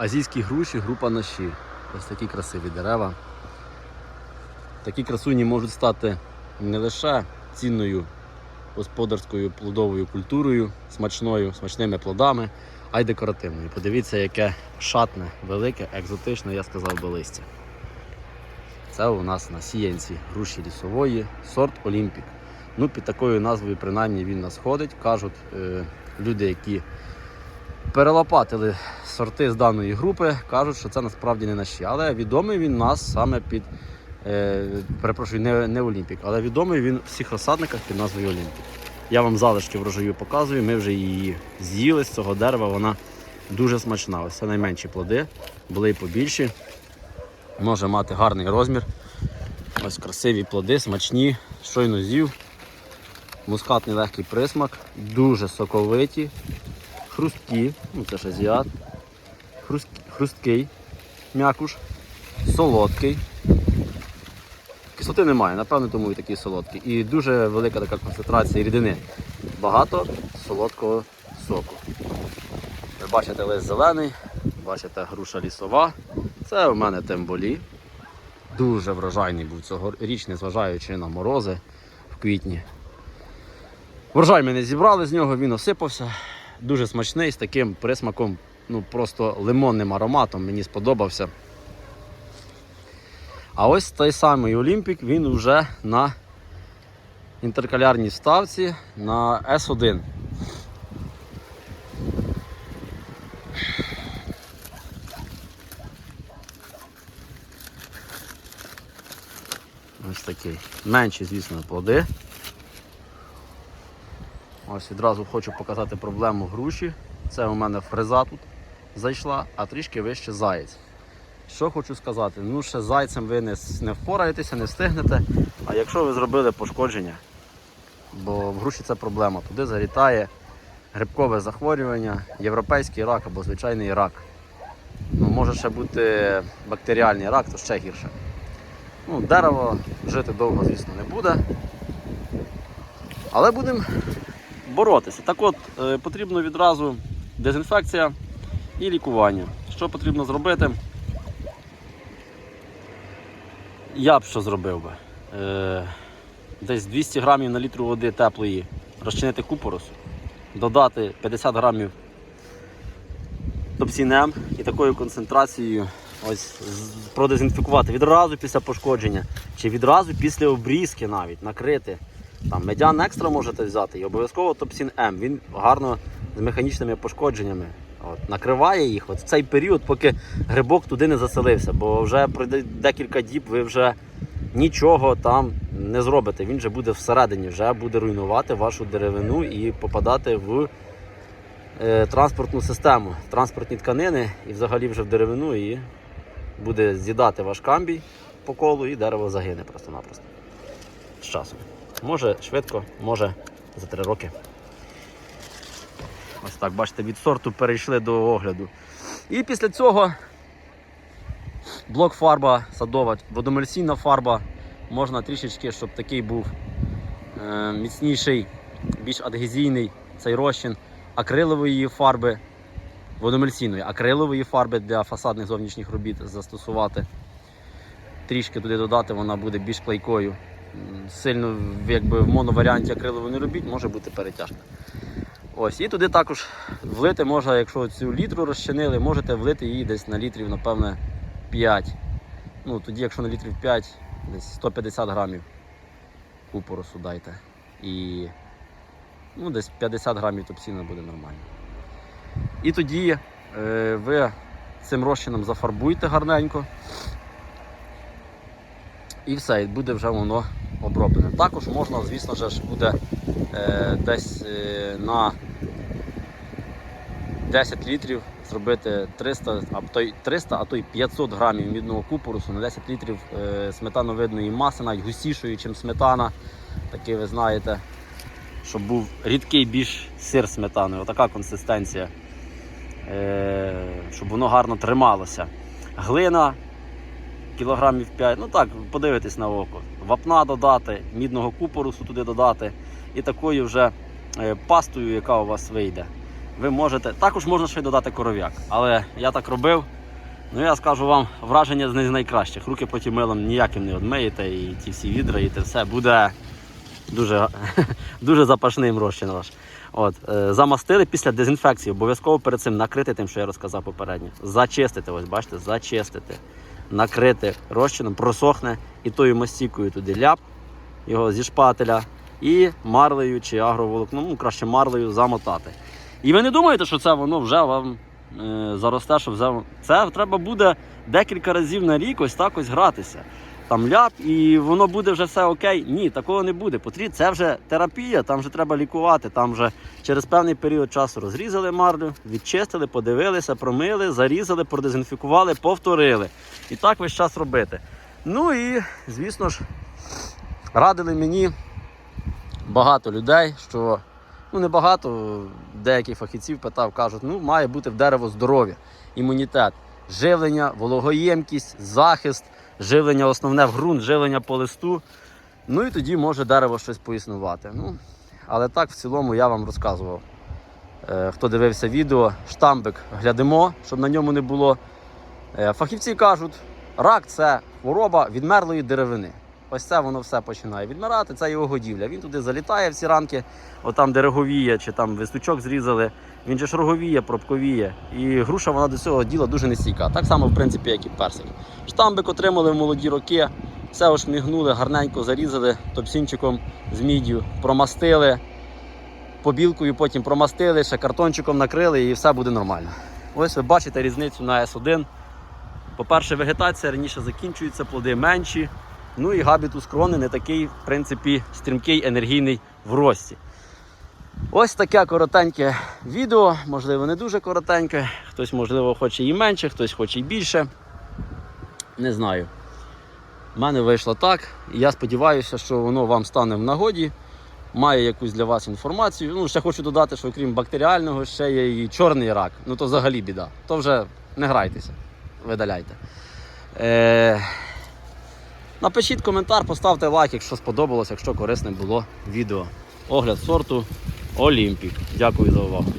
Азійські груші, група ноші. Ось такі красиві дерева. Такі красуні можуть стати не лише цінною господарською плодовою культурою, смачною, смачними плодами, а й декоративною. Подивіться, яке шатне, велике, екзотичне, я сказав би листя. Це у нас на сіянці груші лісової, сорт Олімпік. Ну, під такою назвою, принаймні, він нас ходить. Кажуть е, люди, які перелопатили сорти з даної групи, кажуть, що це насправді не наші. Але відомий він у нас саме під, е, перепрошую, не, не Олімпік, але відомий він в всіх розсадниках під назвою Олімпік. Я вам залишки врожаю показую, ми вже її з'їли з цього дерева, вона дуже смачна. Ось це найменші плоди, були і побільші. Може мати гарний розмір. Ось красиві плоди, смачні, щойно з'їв. Мускатний легкий присмак, дуже соковиті, хрусткі, ну це ж азіат, хруст, хрусткий м'якуш, солодкий. Кислоти немає, напевно, тому і такий солодкий. І дуже велика така концентрація рідини. Багато солодкого соку. Ви бачите лист зелений, бачите груша лісова. Це у мене темболі. Дуже врожайний був цьогоріч, незважаючи на морози в квітні. Врожай ми не зібрали з нього, він осипався. Дуже смачний, з таким присмаком, ну просто лимонним ароматом, мені сподобався. А ось той самий Олімпік, він вже на інтеркалярній вставці на S1. Ось такий. Менші, звісно, плоди. Ось відразу хочу показати проблему груші. Це у мене фреза тут зайшла, а трішки вище заєць. Що хочу сказати, ну ще зайцем ви не, не впораєтеся, не встигнете. А якщо ви зробили пошкодження, бо в груші це проблема, туди залітає грибкове захворювання, європейський рак або звичайний рак. Ну, може ще бути бактеріальний рак, то ще гірше. Ну, дерево жити довго, звісно, не буде. Але будемо боротися. Так от, е, потрібно відразу дезінфекція і лікування. Що потрібно зробити? Я б що зробив би? Е, десь 200 грамів на літру води теплої розчинити купоросу, додати 50 грамів топсінем і такою концентрацією ось продезінфікувати відразу після пошкодження чи відразу після обрізки навіть накрити. Там медян екстра можете взяти і обов'язково топсін М. Він гарно з механічними пошкодженнями. От, накриває їх от в цей період, поки грибок туди не заселився, бо вже пройде декілька діб, ви вже нічого там не зробите. Він вже буде всередині, вже буде руйнувати вашу деревину і попадати в е, транспортну систему, транспортні тканини і взагалі вже в деревину і буде з'їдати ваш камбій по колу і дерево загине просто-напросто з часом. Може швидко, може за три роки. Ось так, бачите, від сорту перейшли до огляду. І після цього блок фарба садова, водомельсійна фарба. Можна трішечки, щоб такий був е, міцніший, більш адгезійний цей розчин акрилової фарби, водомельсійної, акрилової фарби для фасадних зовнішніх робіт застосувати. Трішки туди додати, вона буде більш клейкою. Сильно якби в моноваріанті акрилової не робіть, може бути перетяжка. Ось, і туди також влити можна, якщо цю літру розчинили, можете влити її десь на літрів, напевне, 5. Ну, тоді, якщо на літрів 5, десь 150 грамів купоросу дайте. І ну, десь 50 грамів топсіна буде нормально. І тоді е, ви цим розчином зафарбуйте гарненько. І все, і буде вже воно оброблене. Також можна, звісно ж, буде е, десь е, на 10 літрів зробити 300, а то й 300, а то й 500 грамів мідного купорусу на 10 літрів е, сметановидної маси, навіть густішої, ніж сметана. Такий ви знаєте, щоб був рідкий більш сир сметани. Отака консистенція. Е, щоб воно гарно трималося. Глина кілограмів 5, ну так, подивитись на око. Вапна додати, мідного купорусу туди додати. І такою вже е, пастою, яка у вас вийде. ви можете. Також можна ще й додати коров'як. Але я так робив. Ну я скажу вам, враження з найкращих. Руки потім милом ніяким не одмиєте, і ті всі відра, і те все буде дуже, дуже запашним розчин ваш. От, е, замастили після дезінфекції. Обов'язково перед цим накрити тим, що я розказав попередньо. Зачистити, ось бачите, зачистити, накрити розчином, просохне і тою мастікою туди ляп його зі шпателя і марлею чи агроволокном, ну краще марлею замотати. І ви не думаєте, що це воно вже вам е, заросте, що вже це треба буде декілька разів на рік ось так ось гратися. Там ляп, і воно буде вже все окей. Ні, такого не буде. Потрібно, це вже терапія, там вже треба лікувати. Там вже через певний період часу розрізали марлю, відчистили, подивилися, промили, зарізали, продезінфікували, повторили. І так весь час робити. Ну і, звісно ж, радили мені багато людей, що ну не багато, деяких фахівців питав, кажуть, ну має бути в дерево здоров'я, імунітет, живлення, вологоємкість, захист, живлення основне в ґрунт, живлення по листу. Ну і тоді може дерево щось поіснувати. Ну, але так в цілому я вам розказував. Е, Хто дивився відео, штамбик глядимо, щоб на ньому не було. Е, Фахівці кажуть, рак це хвороба відмерлої деревини. Ось це воно все починає відмирати, це його годівля. Він туди залітає в ці ранки, отам де роговіє, чи там вистучок зрізали. Він же ж роговіє, пробковіє. І груша вона до цього діла дуже нестійка. Так само, в принципі, як і персик. Штамбик отримали в молоді роки, все ошмігнули, гарненько зарізали топсінчиком з міддю, промастили, побілкою потім промастили, ще картончиком накрили і все буде нормально. Ось ви бачите різницю на С1. По-перше, вегетація раніше закінчується, плоди менші. Ну і габітус крони не такий, в принципі, стрімкий, енергійний в рості. Ось таке коротеньке відео, можливо, не дуже коротеньке. Хтось, можливо, хоче і менше, хтось хоче і більше. Не знаю. У мене вийшло так. Я сподіваюся, що воно вам стане в нагоді. Має якусь для вас інформацію. Ну, ще хочу додати, що крім бактеріального, ще є і чорний рак. Ну то взагалі біда. То вже не грайтеся, видаляйте. Е... Напишіть коментар, поставте лайк, якщо сподобалось, якщо корисне було відео. Огляд сорту Олімпік. Дякую за увагу.